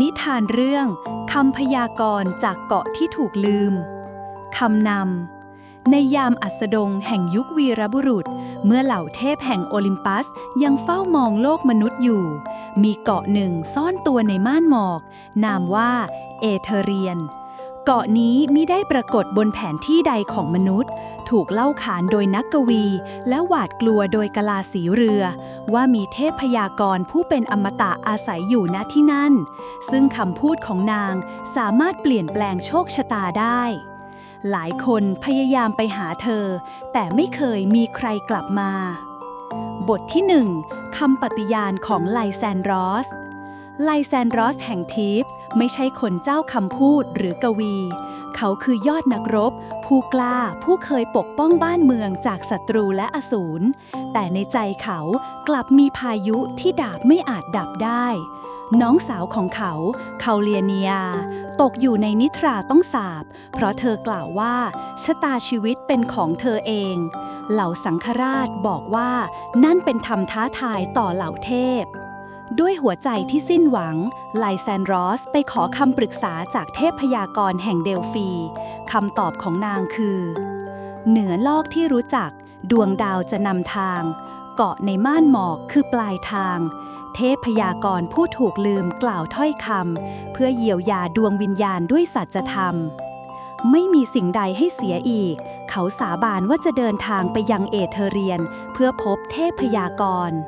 นิทานเรื่องคำพยากรณ์จากเกาะที่ถูกลืมคำนำ ในยามอัสดงแห่งยุควีรบุรุษ เมื่อเหล่าเทพแห่งโอลิมปัสยังเฝ้ามองโลกมนุษย์อยู่ มีเกาะหนึ่งซ่อนตัวในม่านหมอก นามว่าเอเธเรียน เกาะนี้มิได้ปรากฏบนแผนที่ใดของมนุษย์ ถูกเล่าขานโดยนักกวี และหวาดกลัวโดยกลาสีเรือ ว่ามีเทพพยากรณ์ผู้เป็นอมตะอาศัยอยู่ณที่นั่น ซึ่งคำพูดของนางสามารถเปลี่ยนแปลงโชคชะตาได้ หลายคนพยายามไปหาเธอ แต่ไม่เคยมีใครกลับมา บทที่หนึ่งคำปฏิญาณของไลแซนรอส ไลแซนดรอสแห่งทีฟส์ไม่ใช่คนเจ้าคำพูดหรือกวี เขาคือยอดนักรบ ผู้กล้าผู้เคยปกป้องบ้านเมืองจากศัตรูและอสูร แต่ในใจเขากลับมีพายุที่ดาบไม่อาจดับได้ น้องสาวของเขาเคาเลียเนีย ตกอยู่ในนิทราต้องสาบ เพราะเธอกล่าวว่าชะตาชีวิตเป็นของเธอเอง เหล่าสังฆราชบอกว่านั่นเป็นธรรมท้าทายต่อเหล่าเทพ ด้วยหัวใจที่สิ้นหวัง ไลแซนรอสไปขอคำปรึกษาจากเทพพยากรณ์แห่งเดลฟี คำตอบของนางคือ เหนือโลกที่รู้จัก ดวงดาวจะนำทาง เกาะในม่านหมอกคือปลายทาง เทพพยากรณ์ผู้ถูกลืมกล่าวถ้อยคำเพื่อเยียวยาดวงวิญญาณด้วยสัจธรรม ไม่มีสิ่งใดให้เสียอีก เขาสาบานว่าจะเดินทางไปยังเอเธเรียน เพื่อพบเทพพยากรณ์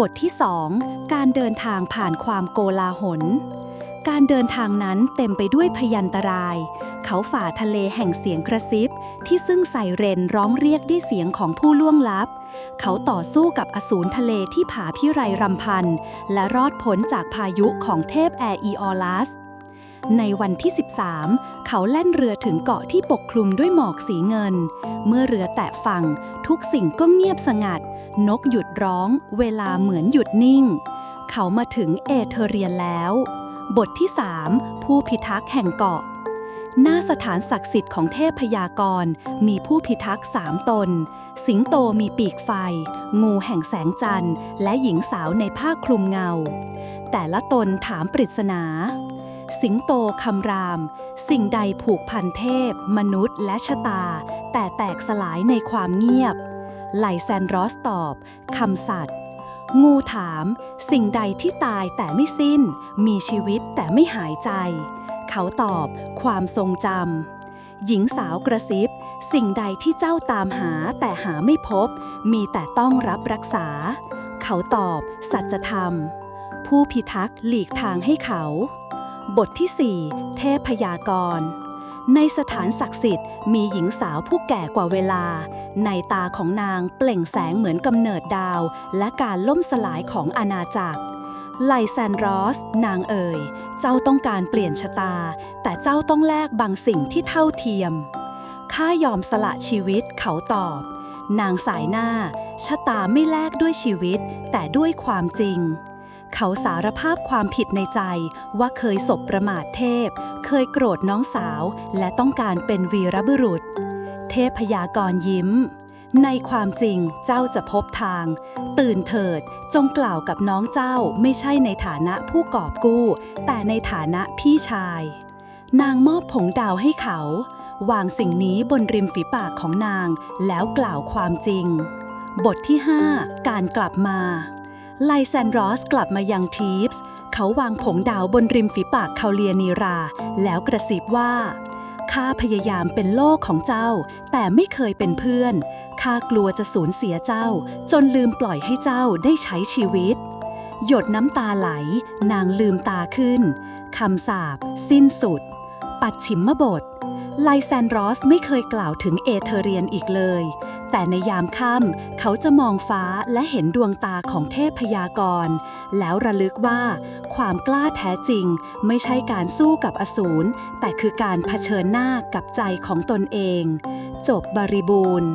บทที่ 2 การเดินทางผ่านความโกลาหล การเดินทางนั้นเต็มไปด้วยพยันตราย เขาฝ่าทะเลแห่งเสียงกระซิบ ที่ซึ่งไซเรนร้องเรียกด้วยเสียงของผู้ล่วงลับ เขาต่อสู้กับอสูรทะเลที่ผาพิไรรำพัน และรอดพ้นจากพายุของเทพแอร์อีออลัสในวันที่ 13 เขาแล่นเรือถึงเกาะที่ปกคลุมด้วยหมอกสีเงิน เมื่อเรือแตะฝั่ง ทุกสิ่งก็เงียบสงัด นกหยุดร้องเวลาเหมือนหยุดนิ่ง เขามาถึงเอเธเรียนแล้ว บทที่ 3 ผู้พิทักษ์แห่งเกาะ หน้าสถานศักดิ์สิทธิ์ของเทพพยากรณ์มีผู้พิทักษ์สามตน สิงโตมีปีกไฟ งูแห่งแสงจันทร์ และหญิงสาวในผ้าคลุมเงา แต่ละตนถามปริศนา สิงโตคำราม สิ่งใดผูกพันเทพ มนุษย์และชะตา แต่แตกสลายในความเงียบ ไลแซนรอสตอบคำสัตว์งูถาม สิ่งใดที่ตายแต่ไม่สิ้น มีชีวิตแต่ไม่หายใจ เขาตอบ ความทรงจำหญิงสาวกระซิบ สิ่งใดที่เจ้าตามหาแต่หาไม่พบ มีแต่ต้องรับรักษา เขาตอบ สัจธรรม ผู้พิทักษ์หลีกทางให้เขา บทที่ 4 เทพพยากรณ์ ในสถานศักดิ์สิทธิ์มีหญิงสาวผู้แก่กว่าเวลา ในตาของนางเปล่งแสงเหมือนกำเนิดดาว และการล่มสลายของอาณาจักร ไลแซนรอส นางเอ่ย เจ้าต้องการเปลี่ยนชะตา แต่เจ้าต้องแลกบางสิ่งที่เท่าเทียม ข้ายอมสละชีวิตเขาตอบ นางสายหน้า ชะตาไม่แลกด้วยชีวิต แต่ด้วยความจริงเขาสารภาพความผิดในใจว่าเคยสบประมาทเทพ เคยโกรธน้องสาวและต้องการเป็นวีรบุรุษ เทพพยากรยิ้ม ในความจริงเจ้าจะพบทาง ตื่นเถิดจงกล่าวกับน้องเจ้าไม่ใช่ในฐานะผู้กอบกู้ แต่ในฐานะพี่ชาย นางมอบผงดาวให้เขา วางสิ่งนี้บนริมฝีปากของนางแล้วกล่าวความจริง บทที่ 5 การกลับมาไลแซนรอสกลับมายังทีฟส์ เขาวางผงดาวบนริมฝีปากคาเลียนีรา แล้วกระซิบว่าข้าพยายามเป็นโลกของเจ้า แต่ไม่เคยเป็นเพื่อนข้ากลัวจะสูญเสียเจ้า จนลืมปล่อยให้เจ้าได้ใช้ชีวิต หยดน้ำตาไหล นางลืมตาขึ้นคำสาปสิ้นสุด ปัดฉิมมบท ไลแซนรอสไม่เคยกล่าวถึงเอเธเรียนอีกเลย แต่ในยามค่ำเขาจะมองฟ้าและเห็นดวงตาของเทพพยากรณ์แล้วระลึกว่า ความกล้าแท้จริง ไม่ใช่การสู้กับอสูรแต่คือการเผชิญหน้ากับใจของตนเอง จบบริบูรณ์